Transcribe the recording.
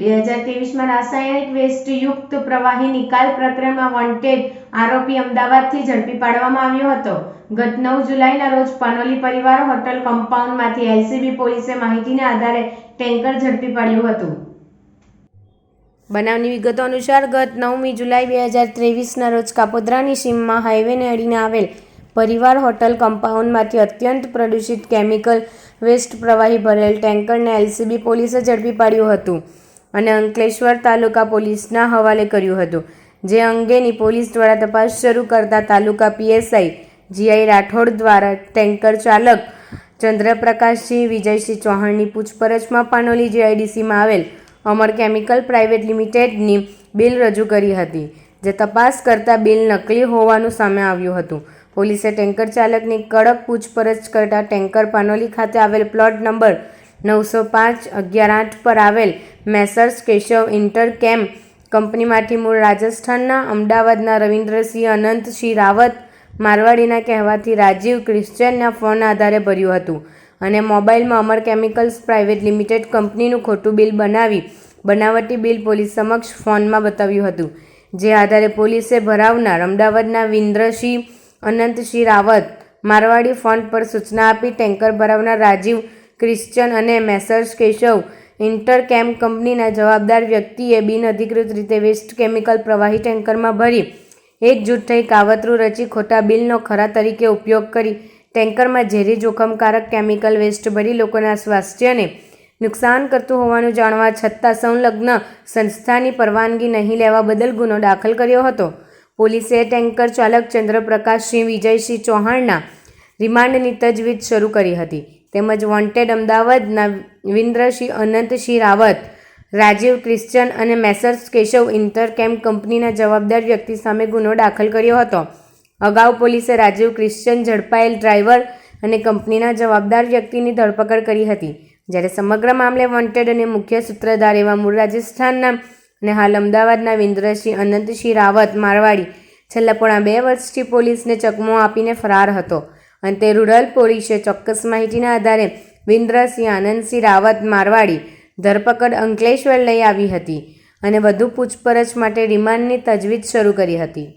બે હજાર ત્રેવીસમાં પ્રવાહી નિકાલ પ્રકરણમાં વોન્ટેડ આરોપી અમદાવાદથી ઝડપી પાડવામાં આવ્યો હતો. ગત નવ જુલાઈના રોજ પનોલી પરિવાર હોટલ કમ્પાઉન્ડમાંથી એલસીબી પોલીસે માહિતીના આધારે ટેન્કર ઝડપી પાડ્યું હતું. બનાવની વિગતો અનુસાર ગત નવમી જુલાઈ બે હજાર ત્રેવીસના રોજ કાપોદ્રાની સીમમાં હાઈવેને અડીને આવેલ પરિવાર હોટલ કમ્પાઉન્ડમાંથી અત્યંત પ્રદૂષિત કેમિકલ વેસ્ટ પ્રવાહી ભરેલ ટેન્કરને એલસીબી પોલીસે ઝડપી પાડ્યું હતું. અને અંકલેશ્વર તાલુકા પોલીસના હવાલે કર્યું હતું. જે અંગેની પોલીસ દ્વારા તપાસ શરૂ કરતા તાલુકા પીએસઆઈ જીઆઈ રાઠોડ દ્વારા ટેન્કર ચાલક ચંદ્રપ્રકાશસિંહ વિજયસિંહ ચૌહાણની પૂછપરછમાં પાનોલી જીઆઈડીસીમાં આવેલ અમર કેમિકલ પ્રાઇવેટ લિમિટેડની બિલ રજૂ કરી હતી, જે તપાસ કરતા બિલ નકલી હોવાનું સામે આવ્યું હતું. પોલીસે ટેન્કર ચાલકની કડક પૂછપરછ કરતા ટેન્કર પાનોલી ખાતે આવેલ પ્લોટ નંબર નવસો પાંચ અગિયાર આઠ પર આવેલ મેસર્સ કેશવ ઇન્ટર કેમ્પ કંપનીમાંથી મૂળ રાજસ્થાનના અમદાવાદના રવિન્દ્રસિંહ અનંતસિંહ રાવત મારવાડીના કહેવાથી રાજીવ ક્રિશ્ચિયનના ફોન આધારે ભર્યું હતું અને મોબાઈલમાં અમર કેમિકલ્સ પ્રાઇવેટ લિમિટેડ કંપનીનું ખોટું બિલ બનાવી બનાવટી બિલ પોલીસ સમક્ષ ફોનમાં બતાવ્યું હતું. જે આધારે પોલીસે ભરાવનાર અમદાવાદના વિન્દ્રસિંહ અનંતસિંહ રાવત મારવાડી ફોન પર સૂચના આપી ટેન્કર ભરાવનાર રાજીવ ક્રિશ્ચન અને મેસર્સ કેશવ ઇન્ટર કેમ કંપનીના જવાબદાર વ્યક્તિએ બિનઅધિકૃત રીતે વેસ્ટ કેમિકલ પ્રવાહી ટેન્કરમાં ભરી એકજૂટ થઈ કાવતરું રચી ખોટા બિલનો ખરા તરીકે ઉપયોગ કરી ટેન્કરમાં ઝેરી જોખમકારક કેમિકલ વેસ્ટ ભરી લોકોના સ્વાસ્થ્યને નુકસાન કરતું હોવાનું જાણવા છતાં સંલગ્ન સંસ્થાની પરવાનગી નહીં લેવા બદલ ગુનો દાખલ કર્યો હતો. પોલીસે ટેન્કર ચાલક ચંદ્રપ્રકાશસિંહ વિજયસિંહ ચૌહાણના રિમાન્ડની તજવીજ શરૂ કરી હતી. તેમજ વોન્ટેડ અમદાવાદના વિન્દ્રસિંહ, અનંતસિંહ રાવત, રાજીવ ક્રિશ્ચન અને મેસર્સ કેશવ ઇન્ટરકેમ કંપનીના જવાબદાર વ્યક્તિ સામે ગુનો દાખલ કર્યો હતો. અગાઉ પોલીસે રાજીવ ક્રિશ્ચન, ઝડપાયેલ ડ્રાઈવર અને કંપનીના જવાબદાર વ્યક્તિની ધરપકડ કરી હતી. જ્યારે સમગ્ર મામલે વોન્ટેડ અને મુખ્ય સૂત્રધાર એવા મૂળ રાજસ્થાનના અને હાલ અમદાવાદના વિન્દ્રસિંહ, અનંતસિંહ રાવત, મારવાડી છેલ્લા પોણા બે વર્ષથી પોલીસને ચકમો આપીને ફરાર હતો. અને તે રૂરલ પોલીસે ચોક્કસ માહિતીના આધારે વિન્દ્રસિંહ આનંદસિંહ રાવત મારવાડી ધરપકડ અંકલેશ્વર લઈ આવી હતી અને વધુ પૂછપરછ માટે રિમાન્ડની તજવીજ શરૂ કરી હતી.